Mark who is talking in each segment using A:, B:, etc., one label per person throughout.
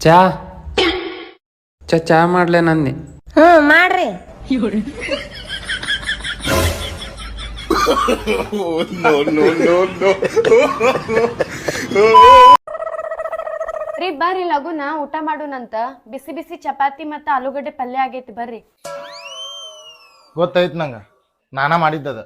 A: ಚಾ? ಚಾ ಚಾ ಮಾಡ್ಲೆ ನಂದಿ
B: ಹ್ಞೂ ಮಾಡ್ರಿ.
C: ರೀ ಬರ್ರಿ ಲಗುನ ಊಟ ಮಾಡೋಣಂತ ಬಿಸಿ ಬಿಸಿ ಚಪಾತಿ ಮತ್ತ ಆಲೂಗಡ್ಡೆ ಪಲ್ಯ ಆಗೈತಿ ಬರ್ರಿ.
D: ಗೊತ್ತೈತ್ ನಂಗ. ನಾನಾ ಮಾಡಿದ್ದದ.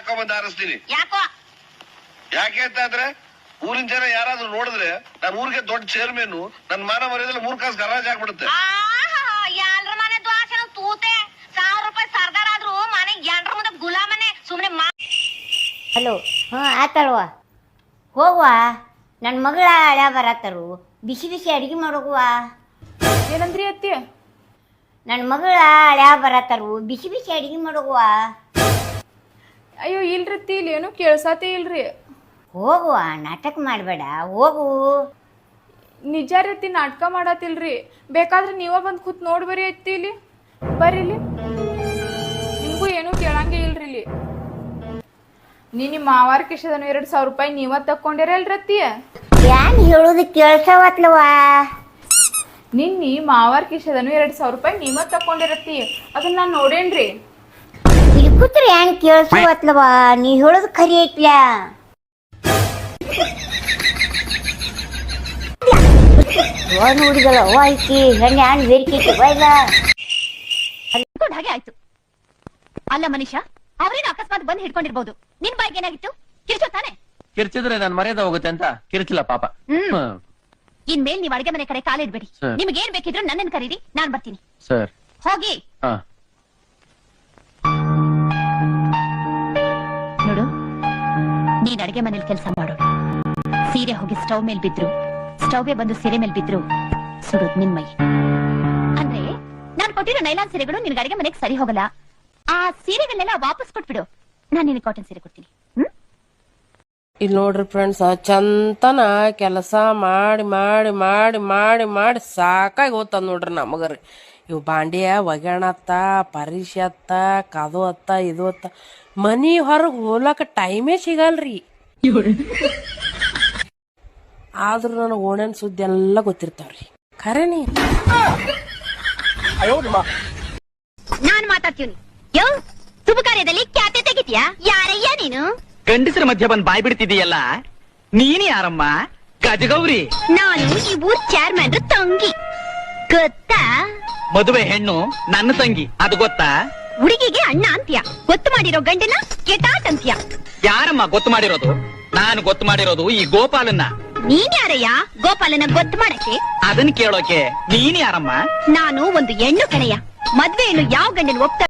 E: ಹಾಕೊಂಬಂದು ಆರಿಸ್ತೀನಿ?
F: ಯಾಕೋ?
E: ಯಾಕೆ ಅಂತ ಅಂದ್ರೆ ಊರಿನ ಜನ ಯಾರಾದ್ರೂ ನೋಡಿದ್ರೆ ನಾನು ಊರಿಗೆ ದೊಡ್ಡ ಚೇರ್ಮನ್ ನನ್ ಮಾನ ಮರ್ಯಾದಲ್ಲಿ ಮೂರ್ ಕಾಸು ಗರಾಜ್ ಆಗ್ಬಿಡುತ್ತೆ.
F: ಎಲ್ರ ಮನೆ ತೂತೆ. ಸಾವಿರ ರೂಪಾಯಿ ಸರ್ದಾರ್ ಆದ್ರೂ ಮನೆ ಮುಂದೆ ಗುಲಾಮನೆ ಸುಮ್ನೆ ಮಾ
B: ಹಲೋ ಹಾಂ ಆತಲ್ವ? ಹೋಗುವ. ನನ್ನ ಮಗಳ ಹಳೆ ಬರತ್ತರು. ಬಿಸಿ ಬಿಸಿ ಅಡಿಗೆ ಮಾಡೋಗುವ.
C: ಏನಂದ್ರಿ ಅತ್ತಿ?
B: ನನ್ನ ಮಗಳ ಹಳೆ ಬರತ್ತರು. ಬಿಸಿ ಬಿಸಿ ಅಡಿಗೆ ಮಾಡೋಗುವ.
C: ಅಯ್ಯೋ ಇಲ್ರಿ ಅತ್ತಿ ಇಲ್ಲಿ ಏನು ಕೇಳ್ಸಾತೇ ಇಲ್ರಿ.
B: ಹೋಗುವ ನಾಟಕ ಮಾಡಬೇಡ ಹೋಗು.
C: ನಿಜ ರೀತಿ ನಾಟಕ ಮಾಡತ್ತಿಲ್ರಿ ಬೇಕಾದ್ರೆ ನೀವ ಬಂದ್ ಕೂತ್ ನೋಡ್ಬರಿ ಅತ್ತಿ ಇಲ್ಲಿ ಬರ್ರಿ ಇಲ್ಲಿ. ನಿಮ್ಗೂ ಏನೂ ಕೇಳಂಗೆ ಇಲ್ರಿ ಇಲ್ಲಿ. ನೀ ನಿಮ್ಮ ಮಾವಾರ ಕಿಶದನು ಎರಡ್ ಸಾವಿರ ರೂಪಾಯಿ ನೀವ ತಕ್ಕೊಂಡಿರಲ್ರಿ ಅಲ್ರತ್ತಿ
B: ಏನ್ ಹೇಳೋದು ಕೇಳ್ಸವತ್ಲವ
C: ನಿನ್ನಿ ಮಾವಾರ ಕಿಶದನು ಎರಡ್ ಸಾವಿರ ರೂಪಾಯಿ ನೀವ ತಕ್ಕೊಂಡಿರತ್ತಿ. ಅದನ್ನ ನಾನ್ ನೋಡೇನ್ರಿ.
B: ಇಲ್ಲಿ ಹೆಂಗ್ ಕೇಳ್ಸವತ್ಲವ ನೀ ಹೇಳೋದು ಖರಿ ಐತ್ಲ. ಒಂದು ಹುಡುಗಲ್ಲ ಓ ಐತಿ ಹೆಣ್ಣೆ ಹಣ್ಣು ಬೇರಿಕೆ ಬೈಲ
F: ಹಾಗೆ ಆಯ್ತು. ಅಲ್ಲ ಮನುಷ್ಯ ಅವ್ರೇನು ಅಕಸ್ಮಾತ್ ಬಂದು ಹಿಡ್ಕೊಂಡಿರ್ಬೋದು. ನಿನ್ ಬಾಯಿಗೆ ಏನಾಗಿತ್ತು? ಕಿರ್ಚೋ ತಾನೆ?
G: ಕಿರ್ಚಿದ್ರೆ ನಾನು ಮರ್ಯಾದೆ ಹೋಗುತ್ತೆ ಅಂತ ಕಿರ್ಚಿಲ್ಲ ಪಾಪ.
F: ಹ್ಮ್.
G: ಹ್ಮ್.
F: ಇನ್ಮೇಲ್ ನೀವ್ ಅಡಿಗೆ ಮನೆ ಕಡೆ ಕಾಲಿಡ್ಬೇಡಿ.
G: ಬಿಡಿ
F: ನಿಮ್ಗೆ ಏನ್ ಬೇಕಿದ್ರು ನನ್ನನ್ ಕರೀರಿ ನಾನ್ ಬರ್ತೀನಿ.
G: ಸರ್.
F: ಹೋಗಿ.
G: ಹಾ.
F: ನೀನ್ ಅಡಿಗೆ ಮನೇಲಿ ಕೆಲಸ ಮಾಡು. ಸೀರೆ ಹೋಗಿ ಸ್ಟವ್ ಮೇಲ್ ಬಿದ್ರು. ಸ್ಟವ್ಗೆ ಬಂದು ಸೀರೆ ಮೇಲ್ ಬಿದ್ರು. ಸುಡೋದ್ ನಿನ್ ಮೈ. ಅಂದ್ರೆ ನಾನ್ ಕೊಟ್ಟಿರೋ ನೈಲಾನ್ ಸೀರೆಗಳು ನಿನ್ ಅಡಿಗೆ ಮನೆಗೆ ಸರಿ ಹೋಗಲ್ಲ. ಆ ಸೀರೆಗಳನ್ನೆಲ್ಲ ವಾಪಸ್ ಕೊಟ್ಬಿಡು. ನಾನು ನಿನ್ ಕಾಟನ್ ಸೀರೆ ಕೊಡ್ತೀನಿ.
H: ಇಲ್ಲಿ ನೋಡ್ರಿ ಫ್ರೆಂಡ್ಸ್ ಚಂತನ ಕೆಲಸ ಮಾಡಿ ಮಾಡಿ ಮಾಡಿ ಮಾಡಿ ಮಾಡಿ ಸಾಕಾಗಿ ಹೋತ ನೋಡ್ರಿ ನಮಗರಿ. ಇವು ಬಾಂಡ್ಯ ಒಗ್ಯಾಣತ್ತ ಪರಿಷತ್ತ ಕದು ಅತ್ತ ಇದು ಅತ್ತ. ಮನಿ ಹೊರಗೆ ಹೋಲಕ ಟೈಮೇ ಸಿಗಲ್ರಿ. ಆದ್ರೂ ನನಗೆ ಓಣನ್ ಸುದ್ದಿ ಎಲ್ಲ ಗೊತ್ತಿರ್ತಾವ್ರಿ. ಖರೇನಿ
F: ನಾನು ಮಾತಾಡ್ತೀನಿ. ಯೋ ಶುಭ ಕಾರ್ಯದಲ್ಲಿ ಕ್ಯಾತೆ ತೆಗಿತೀಯಾ? ಯಾರಯ್ಯ ನೀನು?
I: ಗಂಡಸರ ಮಧ್ಯ ಬಂದ್ ಬಾಯ್ ಬಿಡ್ತಿದೀಯಲ್ಲ ನೀನ್ ಯಾರಮ್ಮ? ಗಜಗೌರಿ
F: ನಾನು ಈ ಊರ್ ಚೇರ್ಮನ್ ತಂಗಿ. ಗೊತ್ತಾ?
I: ಮದುವೆ ಹೆಣ್ಣು ನನ್ನ ತಂಗಿ ಅದು ಗೊತ್ತಾ?
F: ಹುಡುಗಿಗೆ ಅಣ್ಣ ಅಂತ್ಯ. ಗೊತ್ತು ಮಾಡಿರೋ ಗಂಡನ ಕೆಟಾಟ್ ಅಂತ್ಯ.
I: ಯಾರಮ್ಮ ಗೊತ್ತು ಮಾಡಿರೋದು? ನಾನು ಗೊತ್ತು ಮಾಡಿರೋದು ಈ ಗೋಪಾಲನ್ನ.
F: ನೀನ್ ಯಾರಯ್ಯ? ಗೋಪಾಲನ ಗೊತ್ತು ಮಾಡಕ್ಕೆ?
I: ಅದನ್ನ ಕೇಳೋಕೆ ನೀನ್ ಯಾರಮ್ಮ?
F: ನಾನು ಒಂದು ಹೆಣ್ಣು ಕಣಯ್ಯ. ಮದ್ವೆಯನ್ನು ಹೆಣ್ಣು ಯಾವ ಗಂಡನ ಒಪ್ತ